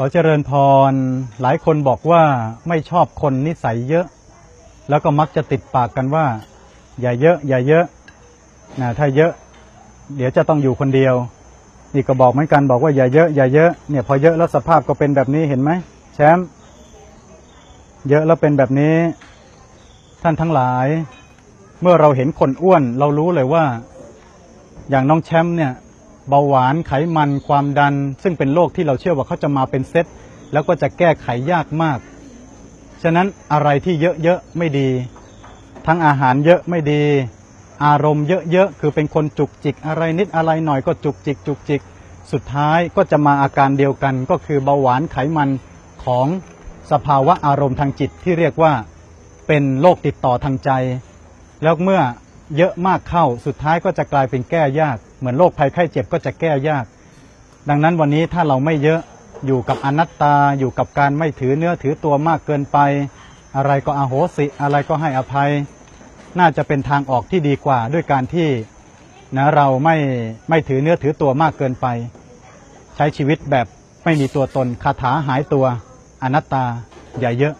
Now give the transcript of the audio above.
ขอเจริญพร หลายคนบอกว่าไม่ชอบคนนิสัยเยอะ แล้วก็มักจะติดปากกันว่า อย่าเยอะ อย่าเยอะนะถ้าเยอะ เดี๋ยวจะต้องอยู่คนเดียว นี่ก็บอกเหมือนกันบอกว่าอย่าเยอะอย่าเยอะเนี่ยพอเยอะแล้วสภาพก็เป็นแบบนี้เห็นไหมแชมป์เยอะแล้วเป็นแบบนี้ ท่านทั้งหลาย เมื่อเราเห็นคนอ้วน เรารู้เลยว่า อย่างน้องแชมป์เนี่ย เบาหวานไขมันความดัน ซึ่งเป็นโรคที่เราเชื่อว่าเขาจะมาเป็นเซตแล้วก็จะแก้ไขยากมาก ฉะนั้นอะไรที่เยอะๆไม่ดี ทั้งอาหารเยอะไม่ดี อารมณ์เยอะๆคือเป็นคนจุกจิก อะไรนิดอะไรหน่อยก็จุกจิก จุกจิก สุดท้ายก็จะมาอาการเดียวกัน ก็คือเบาหวานไขมันของสภาวะอารมณ์ทางจิตที่เรียกว่าเป็นโรคติดต่อทางใจ แล้วเมื่อ เยอะมากเข้า สุดท้ายก็จะกลายเป็นแก้ยาก เหมือนโรคภัยไข้เจ็บก็จะแก้ยาก ดังนั้นวันนี้ถ้าเราไม่เยอะอยู่กับอนัตตา อยู่กับการไม่ถือเนื้อถือตัวมากเกินไป อะไรก็อโหสิ อะไรก็ให้อภัย น่าจะเป็นทางออกที่ดีกว่าด้วยการที่นะเราไม่ไม่ถือเนื้อถือตัวมากเกินไป ใช้ชีวิตแบบไม่มีตัวตนคาถาหายตัวอนัตตาอย่าเยอะ